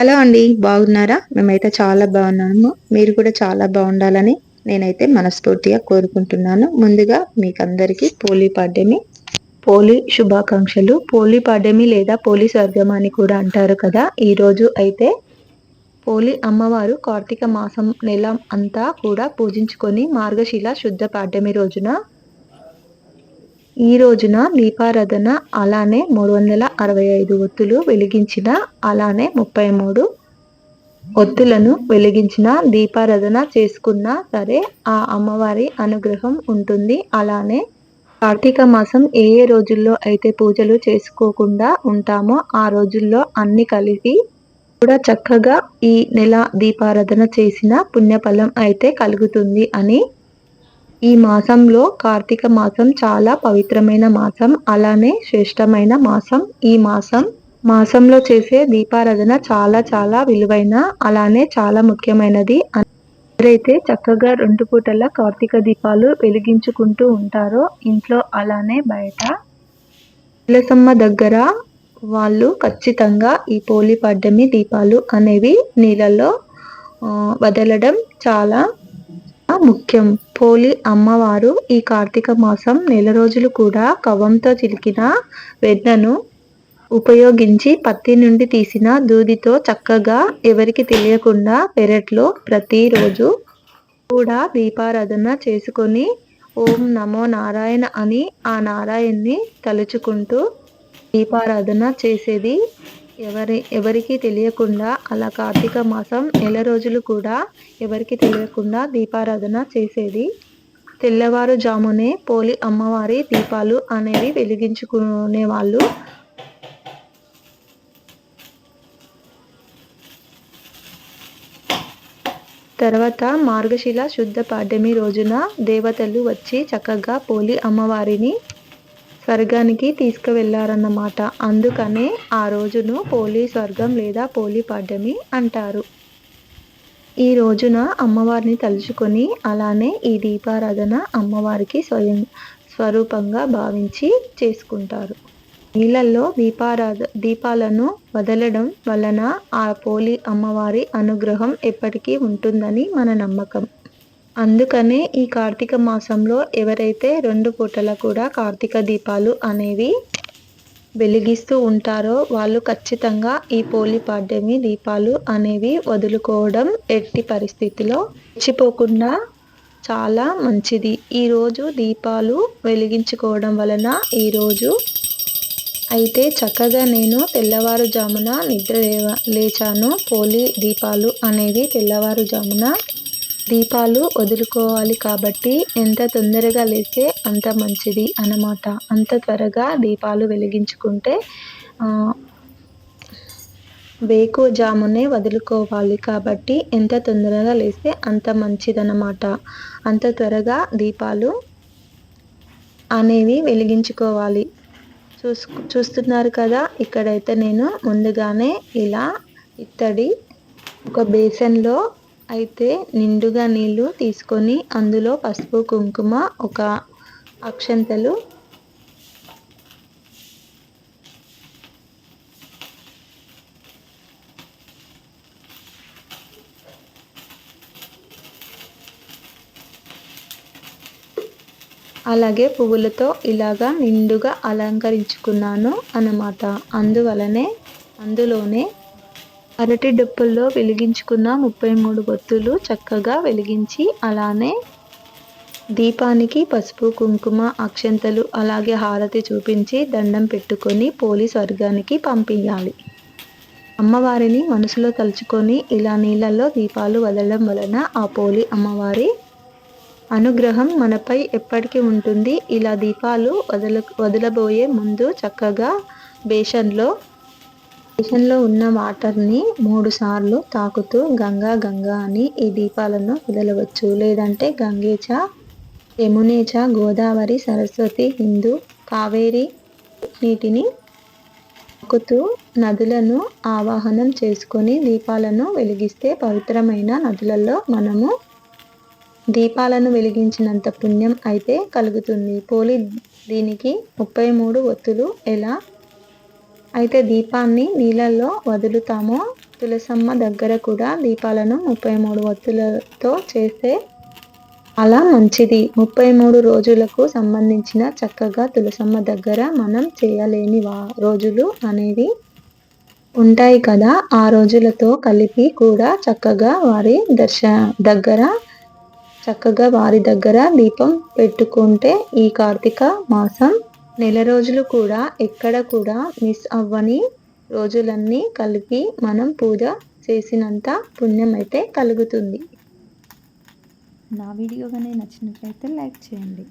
Hello అండి బాగున్నారా? మేమైతే చాలా బాగున్నాము. మీరు కూడా చాలా బాగుండాలని నేనైతే మనస్ఫూర్తిగా కోరుకుంటున్నాను. ముందుగా మీకు అందరికీ పోలీ పాడ్యమి పోలీ శుభాకాంక్షలు. పోలీ పాడ్యమి లేదా పోలీ స్వర్గం అని కూడా అంటారు కదా. ఈరోజు అయితే పోలి అమ్మవారు కార్తీక మాసం నెల అంతా కూడా పూజించుకొని మార్గశిల శుద్ధ పాడ్యమి రోజున ఈ రోజున దీపారాధన అలానే మూడు వందల అరవై ఐదు ఒత్తులు వెలిగించిన అలానే ముప్పై మూడు ఒత్తులను వెలిగించిన దీపారాధన చేసుకున్న సరే ఆ అమ్మవారి అనుగ్రహం ఉంటుంది. అలానే కార్తీక మాసం ఏ ఏ రోజుల్లో అయితే పూజలు చేసుకోకుండా ఉంటామో ఆ రోజుల్లో అన్ని కలిపి కూడా చక్కగా ఈ నెల దీపారాధన చేసిన పుణ్యఫలం అయితే కలుగుతుంది అని ఈ మాసంలో కార్తీక మాసం చాలా పవిత్రమైన మాసం అలానే శ్రేష్టమైన మాసం. ఈ మాసం మాసంలో చేసే దీపారాధన చాలా చాలా విలువైన అలానే చాలా ముఖ్యమైనది. ఎవరైతే చక్కగా రెండు పూటల కార్తీక దీపాలు వెలిగించుకుంటూ ఉంటారో ఇంట్లో అలానే బయట. తులసమ్మ దగ్గర వాళ్ళు ఖచ్చితంగా ఈ పోలి పడ్డమి దీపాలు అనేవి నీళ్ళల్లో వదలడం చాలా ముఖ్యం. పోలి అమ్మవారు ఈ కార్తీక మాసం నెల రోజులు కూడా కవంతో చిలికిన వెన్నను ఉపయోగించి పత్తి నుండి తీసిన దూదితో చక్కగా ఎవరికి తెలియకుండా పెరట్లో ప్రతిరోజు కూడా దీపారాధన చేసుకొని ఓం నమో నారాయణ అని ఆ నారాయణ్ణి తలుచుకుంటూ దీపారాధన చేసేది. ఎవరి ఎవరికీ తెలియకుండా అలా కార్తీక మాసం నెల రోజులు కూడా ఎవరికి తెలియకుండా దీపారాధన చేసేది. తెల్లవారుజామునే పోలి అమ్మవారి దీపాలు అనేవి వెలిగించుకునే వాళ్ళు. తర్వాత మార్గశిల శుద్ధ పాడ్యమి రోజున దేవతలు వచ్చి చక్కగా పోలి అమ్మవారిని స్వర్గానికి తీసుకువెళ్ళారన్నమాట అందుకనే ఆ రోజును పోలీ స్వర్గం లేదా పోలీ పాడ్యమి అంటారు. ఈ రోజున అమ్మవారిని తలుచుకొని అలానే ఈ దీపారాధన అమ్మవారికి స్వయం స్వరూపంగా భావించి చేసుకుంటారు. నీళ్ళల్లో దీపారాధ దీపాలను వదలడం వలన ఆ పోలి అమ్మవారి అనుగ్రహం ఎప్పటికీ ఉంటుందని మన నమ్మకం. అందుకనే ఈ కార్తీక మాసంలో ఎవరైతే రెండు పూటల కూడా కార్తీక దీపాలు అనేవి వెలిగిస్తూ ఉంటారో వాళ్ళు ఖచ్చితంగా ఈ పోలి పాడ్యమి దీపాలు అనేవి వదులుకోవడం ఎట్టి పరిస్థితిలో మర్చిపోకుండా చాలా మంచిది. ఈరోజు దీపాలు వెలిగించుకోవడం వలన ఈరోజు అయితే చక్కగా నేను తెల్లవారుజామున నిద్ర లేచాను. పోలి దీపాలు అనేవి తెల్లవారుజామున దీపాలు వదులుకోవాలి కాబట్టి ఎంత తొందరగా లేస్తే అంత మంచిది అన్నమాట. అంత త్వరగా దీపాలు వెలిగించుకుంటే జామునే వదులుకోవాలి కాబట్టి ఎంత తొందరగా లేస్తే అంత మంచిదన్నమాట. అంత త్వరగా దీపాలు అనేవి వెలిగించుకోవాలి. చూసు చూస్తున్నారు కదా ఇక్కడైతే నేను ముందుగానే ఇలా ఇత్తడి ఒక బేసన్లో అయితే నిండుగా నీళ్ళు తీసుకొని అందులో పసుపు కుంకుమ ఒక అక్షంతలు అలాగే పువ్వులతో ఇలాగా నిండుగా అలంకరించుకున్నాను అన్నమాట. అందువలనే అందులోనే అరటి డొప్పుల్లో వెలిగించుకున్న ముప్పై మూడు బొత్తులు చక్కగా వెలిగించి అలానే దీపానికి పసుపు కుంకుమ అక్షంతలు అలాగే హారతి చూపించి దండం పెట్టుకొని పోలీస్ వర్గానికి పంపించాలి అమ్మవారిని మనసులో తలుచుకొని ఇలా నీళ్ళల్లో దీపాలు వదలడం వలన ఆ పోలి అమ్మవారి అనుగ్రహం మనపై ఎప్పటికీ ఉంటుంది. ఇలా దీపాలు వదల వదలబోయే ముందు చక్కగా బేషన్లో స్టేషన్లో ఉన్న వాటర్ని మూడు సార్లు తాకుతూ గంగా గంగా అని ఈ దీపాలను వదలవచ్చు. లేదంటే గంగేచ యమునేచ గోదావరి సరస్వతి హిందూ కావేరి నీటిని తాకుతూ నదులను ఆవాహనం చేసుకొని దీపాలను వెలిగిస్తే పవిత్రమైన నదులలో మనము దీపాలను వెలిగించినంత పుణ్యం అయితే కలుగుతుంది. పోలి దీనికి ముప్పై మూడు ఒత్తులు ఎలా అయితే దీపాన్ని నీళ్ళల్లో వదులుతామో. తులసమ్మ దగ్గర కూడా దీపాలను ముప్పై మూడు ఒత్తులతో చేస్తే అలా మంచిది. ముప్పై మూడు రోజులకు సంబంధించిన చక్కగా తులసమ్మ దగ్గర మనం చేయలేని వా రోజులు అనేవి ఉంటాయి కదా. ఆ రోజులతో కలిపి కూడా చక్కగా వారి దర్శ దగ్గర చక్కగా వారి దగ్గర దీపం పెట్టుకుంటే ఈ కార్తీక మాసం నెల రోజులు కూడా ఎక్కడ కూడా మిస్ అవ్వని రోజులన్నీ కలిపి మనం పూజ చేసినంత పుణ్యం అయితే కలుగుతుంది. నా వీడియో కానీ నచ్చినట్లయితే లైక్ చేయండి.